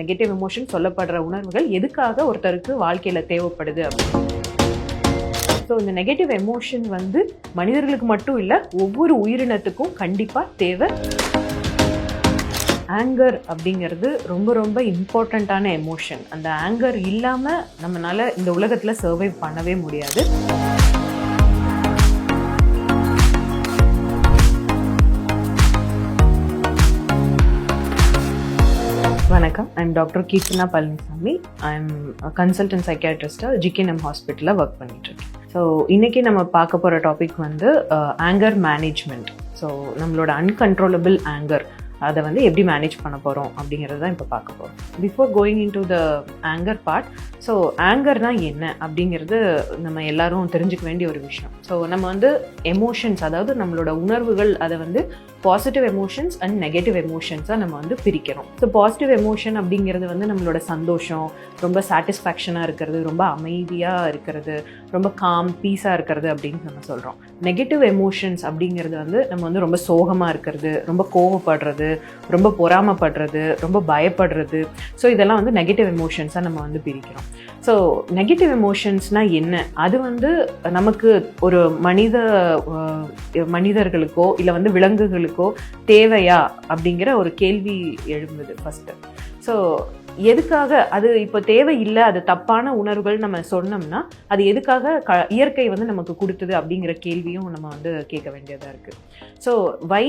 Negative emotion சொல்லப்படுற உணர்வுகள் எதுக்காக ஒருத்தருக்கு வாழ்க்கையில் தேவைப்படுது அப்படின்னு ஸோ இந்த நெகட்டிவ் எமோஷன் வந்து மனிதர்களுக்கு மட்டும் இல்லை ஒவ்வொரு உயிரினத்துக்கும் கண்டிப்பாக தேவை. ஆங்கர் அப்படிங்கிறது ரொம்ப ரொம்ப இம்பார்ட்டண்ட்டான எமோஷன் அந்த ஆங்கர் இல்லாமல் நம்மளால் இந்த உலகத்தில் சர்வைவ் பண்ணவே முடியாது. வணக்கம். I'm doctor Keerthana Palanisamy. I'm consultant சைக்கியாட்ரிஸ்டாக GKM ஹாஸ்பிட்டலில் ஒர்க் பண்ணிட்டுருக்கேன். ஸோ இன்றைக்கி நம்ம பார்க்க போகிற டாபிக் வந்து ஆங்கர் மேனேஜ்மெண்ட் ஸோ நம்மளோட அன்கன்ட்ரோலபிள் ஆங்கர் அதை வந்து எப்படி மேனேஜ் பண்ண போகிறோம் அப்படிங்கிறது தான் இப்போ பார்க்க போகிறோம் before going into the anger part so ஆங்கர்னா என்ன அப்படிங்கிறது நம்ம எல்லாரும் தெரிஞ்சுக்க வேண்டிய ஒரு விஷயம். ஸோ நம்ம வந்து எமோஷன்ஸ் அதாவது நம்மளோட உணர்வுகள் அதை வந்து பாசிட்டிவ் எமோஷன்ஸ் அண்ட் நெகட்டிவ் எமோஷன்ஸாக நம்ம வந்து பிரிக்கிறோம். ஸோ பாசிட்டிவ் எமோஷன் அப்படிங்கிறது வந்து நம்மளோட சந்தோஷம் ரொம்ப சாட்டிஸ்ஃபேக்ஷனாக இருக்கிறது ரொம்ப அமைதியாக இருக்கிறது ரொம்ப காம் பீஸாக இருக்கிறது அப்படின்னு நம்ம சொல்கிறோம் நெகட்டிவ் எமோஷன்ஸ் அப்படிங்கிறது வந்து நம்ம வந்து ரொம்ப சோகமாக இருக்கிறது ரொம்ப கோவப்படுறது ரொம்ப பொறாமப்படுறது ரொம்ப பயப்படுறது. ஸோ இதெல்லாம் வந்து நெகட்டிவ் எமோஷன்ஸாக நம்ம வந்து பிரிக்கிறோம். ஸோ நெகட்டிவ் எமோஷன்ஸ்னால் என்ன? அது வந்து நமக்கு ஒரு மனித மனிதர்களுக்கோ இல்லை வந்து விலங்குகளுக்கு தேவையா? அப்படிங்கிற ஒரு கேள்வி எழுந்தது ஃபஸ்ட்டு ஸோ எதுக்காக அது இப்போ தேவை இல்லை அது தப்பான உணர்வுகள் நம்ம சொன்னோம்னா அது எதுக்காக க இயற்கை வந்து நமக்கு கொடுத்தது அப்படிங்கிற கேள்வியும் நம்ம வந்து கேட்க வேண்டியதாக இருக்குது so why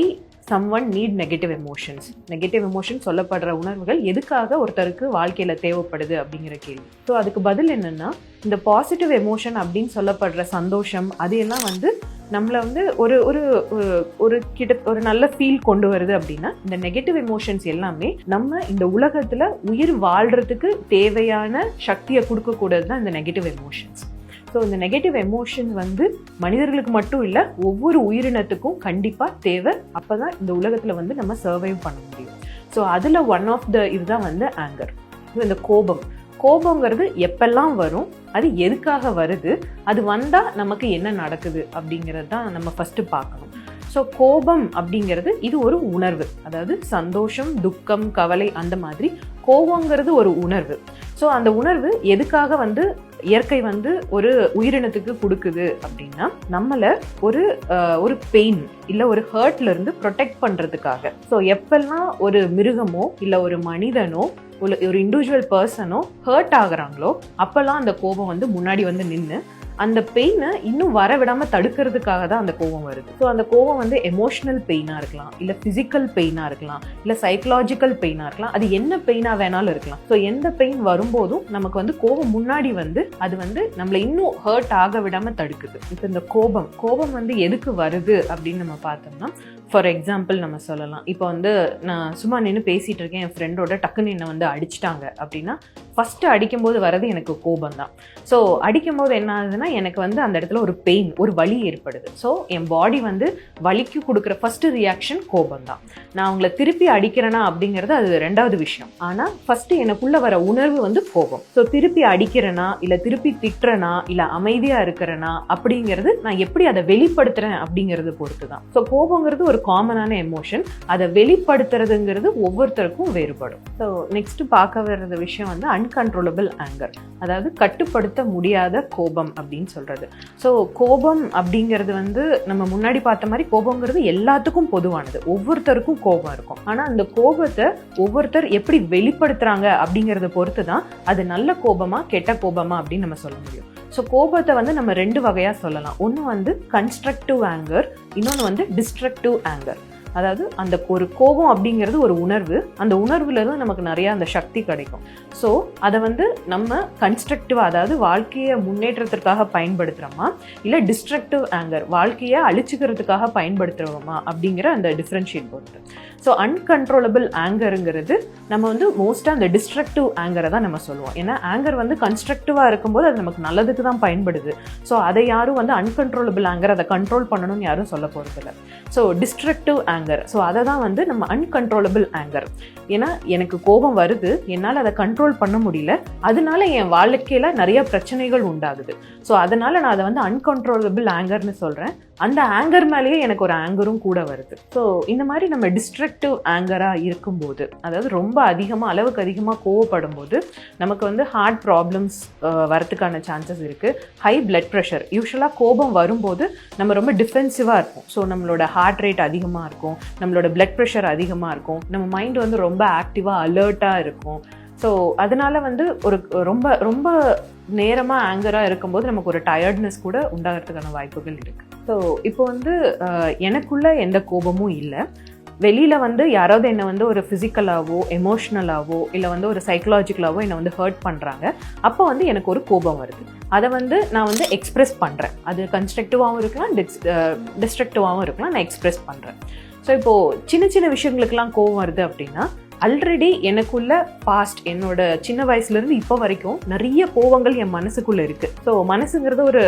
someone need negative emotions negative emotion சொல்லப்படுற உணர்வுகள் எதுக்காக ஒருத்தருக்கு வாழ்க்கையில் தேவைப்படுது அப்படிங்கிற கேள்வி. ஸோ அதுக்கு பதில் என்னென்னா இந்த பாசிட்டிவ் எமோஷன் அப்படின்னு சொல்லப்படுற சந்தோஷம் அது எல்லாம் வந்து நம்மளை வந்து ஒரு ஒரு ஒரு- கிட்ட ஒரு நல்ல ஃபீல் கொண்டு வருது அப்படின்னா இந்த நெகட்டிவ் எமோஷன்ஸ் எல்லாமே நம்ம இந்த உலகத்தில் உயிர் வாழ்கிறதுக்கு தேவையான சக்தியை கொடுக்கக்கூடாது தான் இந்த நெகட்டிவ் எமோஷன்ஸ் ஸோ இந்த நெகட்டிவ் எமோஷன் வந்து மனிதர்களுக்கு மட்டும் இல்லை ஒவ்வொரு உயிரினத்துக்கும் கண்டிப்பாக தேவை. அப்போ தான் இந்த உலகத்தில் வந்து நம்ம சர்வைவ் பண்ண முடியும். ஸோ அதில் ஒன் ஆஃப் த இதுதான் வந்து ஆங்கர் இந்த கோபம். கோபங்கிறது எப்பெல்லாம் வரும் அது எதுக்காக வருது அது வந்தால் நமக்கு என்ன நடக்குது அப்படிங்கிறது தான் நம்ம ஃபஸ்ட்டு பார்க்கணும். ஸோ கோபம் அப்படிங்கிறது இது ஒரு உணர்வு. அதாவது சந்தோஷம் துக்கம் கவலை அந்த மாதிரி கோபங்கிறது ஒரு உணர்வு. ஸோ அந்த உணர்வு எதுக்காக வந்து இயற்கை வந்து ஒரு உயிரினத்துக்கு கொடுக்குது அப்படின்னா நம்மளை ஒரு ஒரு பெயின் இல்லை ஒரு ஹர்ட்லேருந்து ப்ரொடெக்ட் பண்ணுறதுக்காக ஸோ எப்பெல்லாம் ஒரு மிருகமோ இல்லை ஒரு மனிதனோ ஒரு ஒரு இண்டிவிஜுவல் பர்சனோ ஹர்ட் ஆகுறாங்களோ அப்போல்லாம் அந்த கோபம் வந்து முன்னாடி வந்து நின்று அந்த பெயினை இன்னும் வர விடாமல் தடுக்கிறதுக்காக தான் அந்த கோபம் வருது. ஸோ அந்த கோபம் வந்து எமோஷனல் பெயினாக இருக்கலாம் இல்லை ஃபிசிக்கல் பெயினாக இருக்கலாம் இல்லை சைக்கலாஜிக்கல் பெயினாக இருக்கலாம் அது என்ன பெயினாக வேணாலும் இருக்கலாம். ஸோ எந்த பெயின் வரும்போதும் நமக்கு வந்து கோபம் முன்னாடி வந்து அது வந்து நம்மளை இன்னும் ஹர்ட் ஆக விடாமல் தடுக்குது. இப்போ இந்த கோபம் கோபம் வந்து எதுக்கு வருது அப்படின்னு நம்ம பார்த்தோம்னா ஃபார் எக்ஸாம்பிள் நம்ம சொல்லலாம். இப்போ வந்து நான் சும்மா நின்று பேசிகிட்டு இருக்கேன். என் ஃப்ரெண்டோட டக்குன்னு என்னை வந்து அடிச்சிட்டாங்க அப்படின்னா ஃபஸ்ட்டு அடிக்கும்போது வர்றது எனக்கு கோபம் தான். ஸோ அடிக்கும்போது என்ன ஆகுதுன்னா எனக்கு வந்து அந்த இடத்துல ஒரு பெயின் ஒரு வலி ஏற்படுது. ஸோ என் பாடி வந்து வலிக்கு கொடுக்குற ஃபஸ்ட்டு ரியாக்ஷன் கோபம் தான். நான் அவங்கள திருப்பி அடிக்கிறேனா அப்படிங்கிறது அது ரெண்டாவது விஷயம். ஆனால் ஃபஸ்ட்டு எனக்குள்ளே வர உணர்வு வந்து கோபம். ஸோ திருப்பி அடிக்கிறேனா இல்லை திருப்பி திட்டுறேனா இல்லை அமைதியாக இருக்கிறேனா அப்படிங்கிறது நான் எப்படி அதை வெளிப்படுத்துகிறேன் அப்படிங்கிறது பொறுத்து தான் ஸோ கோபங்கிறது ஒரு காமனான எமோஷன் அதை வெளிப்படுத்துறதுங்கிறது ஒவ்வொருத்தருக்கும் வேறுபடும். ஸோ நெக்ஸ்ட் பார்க்க வர்றது விஷயம் வந்து அன்கன்ட்ரோலபிள் ஆங்கர் அதாவது கட்டுப்படுத்த முடியாத கோபம் அப்படின்னு சொல்கிறது ஸோ கோபம் அப்படிங்கிறது வந்து நம்ம முன்னாடி பார்த்த மாதிரி கோபங்கிறது எல்லாத்துக்கும் பொதுவானது. ஒவ்வொருத்தருக்கும் கோபம் இருக்கும். ஆனால் அந்த கோபத்தை ஒவ்வொருத்தர் எப்படி வெளிப்படுத்துகிறாங்க அப்படிங்கிறத பொறுத்து தான் அது நல்ல கோபமா கெட்ட கோபமா அப்படின்னு நம்ம சொல்ல முடியும். ஸோ கோபத்தை வந்து நம்ம ரெண்டு வகையாக சொல்லலாம். ஒன்று வந்து கன்ஸ்ட்ரக்டிவ் ஆங்கர் இன்னொன்று வந்து டிஸ்ட்ரக்டிவ் ஆங்கர் அதாவது அந்த ஒரு கோபம் அப்படிங்கிறது ஒரு உணர்வு. அந்த உணர்வுல நமக்கு நிறையா அந்த சக்தி கிடைக்கும். ஸோ அதை வந்து நம்ம கன்ஸ்ட்ரக்டிவாக அதாவது வாழ்க்கையை முன்னேற்றத்திற்காக பயன்படுத்துகிறோமா இல்லை டிஸ்ட்ரக்டிவ் ஆங்கர் வாழ்க்கையை அழிச்சுக்கிறதுக்காக பயன்படுத்துகிறோமா அப்படிங்கிற அந்த டிஃப்ரென்ஷியேட் பொறுத்து. ஸோ அன்கன்ட்ரோலபிள் ஆங்கருங்கிறது நம்ம வந்து மோஸ்ட்டாக அந்த டிஸ்ட்ரக்டிவ் ஆங்கரை தான் நம்ம சொல்லுவோம். ஏன்னா ஆங்கர் வந்து கன்ஸ்ட்ரக்டிவாக இருக்கும்போது அது நமக்கு நல்லதுக்கு தான் பயன்படுது. ஸோ அதை யாரும் வந்து அன்கன்ட்ரோலபிள் ஆங்கர் அதை கண்ட்ரோல் பண்ணணும்னு யாரும் சொல்ல போகிறதில்ல ஸோ டிஸ்ட்ரக்டிவ் ஆங்கர் ஸோ அதை தான் வந்து நம்ம அன்கன்ட்ரோலபிள் ஆங்கர் ஏன்னா எனக்கு கோபம் வருது என்னால் அதை கண்ட்ரோல் பண்ண முடியல. அதனால என் வாழ்க்கையில் நிறைய பிரச்சனைகள் உண்டாகுது. ஸோ அதனால நான் அதை வந்து அன்கன்ட்ரோலபிள் ஆங்கர்னு சொல்கிறேன் அந்த ஆங்கர் மேலேயே எனக்கு ஒரு ஆங்கரும் கூட வருது. ஸோ இந்த மாதிரி நம்ம டிஸ்ட்ரக்டிவ் ஆங்கராக இருக்கும்போது அதாவது ரொம்ப அதிகமாக அளவுக்கு அதிகமாக கோவப்படும் போது நமக்கு வந்து ஹார்ட் ப்ராப்ளம்ஸ் வரத்துக்கான சான்சஸ் இருக்குது ஹை பிளட் ப்ரெஷர் யூஸ்வலாக கோபம் வரும்போது நம்ம ரொம்ப டிஃபென்சிவாக இருக்கும் ஸோ நம்மளோட ஹார்ட் ரேட் அதிகமாக இருக்கும் நம்மளோட பிளட் ப்ரெஷர் அதிகமாக இருக்கும் நம்ம மைண்ட் வந்து ரொம்ப ஆக்டிவாக அலர்ட்டாக இருக்கும். ஸோ அதனால வந்து ஒரு ரொம்ப ரொம்ப நேரமாக ஆங்கராக இருக்கும்போது நமக்கு ஒரு டயர்ட்னஸ் கூட உண்டாகிறதுக்கான வாய்ப்புகள் இருக்குது ஸோ இப்போ வந்து எனக்குள்ளே எனக்குள்ள எந்த கோபமும் இல்லை. வெளியில் வந்து யாராவது என்னை வந்து ஒரு ஃபிசிக்கலாகவோ எமோஷ்னலாகவோ இல்லை வந்து ஒரு சைக்கலாஜிக்கலாகவோ என்னை வந்து ஹர்ட் பண்ணுறாங்க அப்போ வந்து எனக்கு ஒரு கோபம் வருது. அதை வந்து நான் வந்து எக்ஸ்ப்ரெஸ் பண்ணுறேன் அது கன்ஸ்ட்ரக்டிவாகவும் இருக்கலாம் டிஸ் டிஸ்ட்ரக்டிவாகவும் இருக்கலாம் நான் எக்ஸ்ப்ரெஸ் பண்ணுறேன் ஸோ இப்போது சின்ன சின்ன விஷயங்களுக்கெல்லாம் கோவம் வருது அப்படின்னா ஆல்ரெடி எனக்குள்ள பாஸ்ட் என்னோட சின்ன வயசுலேருந்து இப்போ வரைக்கும் நிறைய கோவங்கள் என் மனசுக்குள்ள இருக்கு. ஸோ மனசுங்கிறது ஒரு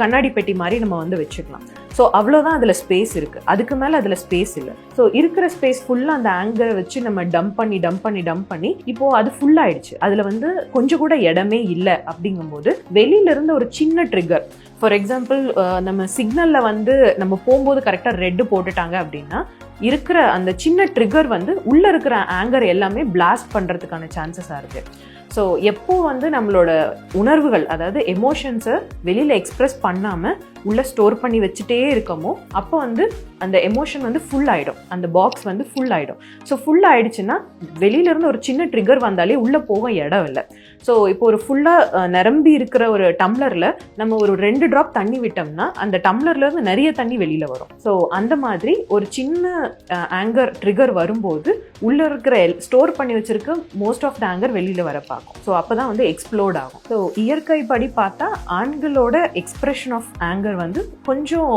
கண்ணாடி பெட்டி மாதிரி நம்ம வந்து வச்சுக்கலாம். ஸோ அவ்வளோதான் அதில் ஸ்பேஸ் இருக்குது அதுக்கு மேலே அதில் ஸ்பேஸ் இல்லை. ஸோ இருக்கிற ஸ்பேஸ் ஃபுல்லாக அந்த ஆங்கரை வச்சு நம்ம டம்ப் பண்ணி டம்ப் பண்ணி டம்ப் பண்ணி இப்போது அது ஃபுல்லாகிடுச்சு அதில் வந்து கொஞ்சம் கூட இடமே இல்லை அப்படிங்கும்போது வெளியில இருந்து ஒரு சின்ன ட்ரிகர் ஃபார் எக்ஸாம்பிள் நம்ம சிக்னலில் வந்து நம்ம போகும்போது கரெக்டாக ரெட்டு போட்டுட்டாங்க அப்படின்னா இருக்கிற அந்த சின்ன ட்ரிகர் வந்து உள்ளே இருக்கிற ஆங்கர் எல்லாமே பிளாஸ்ட் பண்ணுறதுக்கான சான்சஸாக இருக்குது ஸோ எப்போ வந்து நம்மளோட உணர்வுகள் அதாவது எமோஷன்ஸை வெளியில் எக்ஸ்ப்ரெஸ் பண்ணாமல் உள்ளே ஸ்டோர் பண்ணி வச்சுட்டே இருக்கமோ அப்போ வந்து அந்த எமோஷன் வந்து ஃபுல் ஆகிடும் அந்த பாக்ஸ் வந்து ஃபுல் ஆகிடும் ஸோ ஃபுல் ஆகிடுச்சுன்னா வெளியிலேருந்து ஒரு சின்ன ட்ரிகர் வந்தாலே உள்ளே போக இடம் இல்லை. ஸோ இப்போ ஒரு ஃபுல்லாக நிரம்பி இருக்கிற ஒரு டம்ளரில் நம்ம ஒரு ரெண்டு ட்ராப் தண்ணி விட்டோம்னா அந்த டம்ளர்லேருந்து நிறைய தண்ணி வெளியில் வரும். ஸோ அந்த மாதிரி ஒரு சின்ன ஆங்கர் ட்ரிகர் வரும்போது உள்ளே இருக்கிற ஸ்டோர் பண்ணி வச்சுருக்க மோஸ்ட் ஆஃப் த ஆங்கர் வெளியில் வரப்பா ஆகும். ஸோ அப்போ தான் வந்து எக்ஸ்ப்ளோர்ட் ஆகும். ஸோ இயற்கை படி பார்த்தா ஆண்களோட எக்ஸ்ப்ரெஷன் ஆஃப் ஆங்கர் வந்து கொஞ்சம்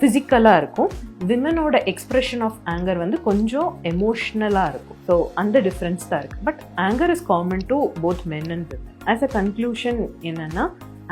ஃபிசிக்கலாக இருக்கும். விமனோட எக்ஸ்ப்ரெஷன் ஆஃப் ஆங்கர் வந்து கொஞ்சம் எமோஷ்னலாக இருக்கும். ஸோ அந்த டிஃப்ரென்ஸ் தான் இருக்குது but anger is common to both men and women as a conclusion என்னென்னா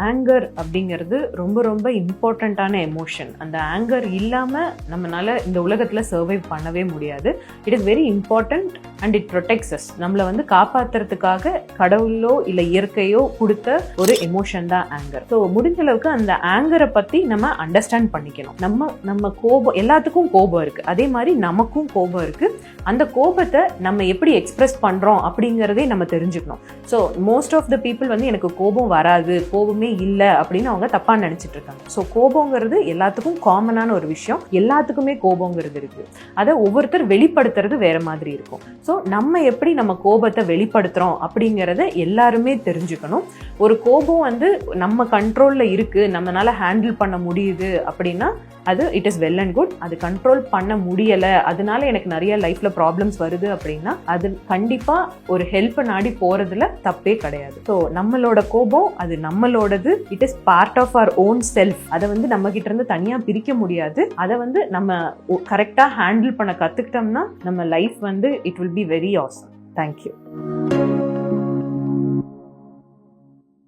ஆங்கர் அப்படிங்கிறது ரொம்ப ரொம்ப இம்பார்ட்டண்ட்டான எமோஷன் அந்த ஆங்கர் இல்லாமல் நம்மளால் இந்த உலகத்தில் சர்வைவ் பண்ணவே முடியாது. It is very important and it protects us நம்மளை வந்து காப்பாத்துறதுக்காக கடவுளோ இல்லை இயற்கையோ கொடுத்த ஒரு எமோஷன் தான் ஆங்கர் ஸோ முடிஞ்ச அளவுக்கு அந்த ஆங்கரை பற்றி நம்ம அண்டர்ஸ்டாண்ட் பண்ணிக்கணும். நம்ம நம்ம கோபம் எல்லாத்துக்கும் கோபம் இருக்குது அதே மாதிரி நமக்கும் கோபம் இருக்குது அந்த கோபத்தை நம்ம எப்படி எக்ஸ்பிரஸ் பண்ணுறோம் அப்படிங்கிறதே நம்ம தெரிஞ்சுக்கணும். So most of the people வந்து எனக்கு கோபம் வராது கோபமே இல்லை அப்படின்னு அவங்க தப்பாக நினச்சிட்டு இருக்காங்க. ஸோ கோபங்கிறது எல்லாத்துக்கும் காமனான ஒரு விஷயம். எல்லாத்துக்குமே கோபங்கிறது இருக்குது அதை ஒவ்வொருத்தர் வெளிப்படுத்துறது வேற மாதிரி இருக்கும். ஸோ நம்ம எப்படி நம்ம கோபத்தை வெளிப்படுத்துகிறோம் அப்படிங்கிறத எல்லாருமே தெரிஞ்சுக்கணும். ஒரு கோபம் வந்து நம்ம கண்ட்ரோலில் இருக்குது நம்மளால் ஹேண்டில் பண்ண முடியுது அப்படின்னா அது it is well and good அது கண்ட்ரோல் பண்ண முடியலை அதனால எனக்கு நிறைய லைஃப்பில் ப்ராப்ளம்ஸ் வருது அப்படின்னா அது கண்டிப்பாக ஒரு ஹெல்ப் நாடி போகிறதுல தப்பே கிடையாது. ஸோ நம்மளோட கோபம் அது நம்மளோட நம்மளோடது it is part of our own self அதை வந்து நம்ம கிட்ட இருந்து தனியாக பிரிக்க முடியாது. அதை வந்து நம்ம கரெக்டாக ஹேண்டில் பண்ண கற்றுக்கிட்டோம்னா நம்ம லைஃப் வந்து it will be very awesome thank you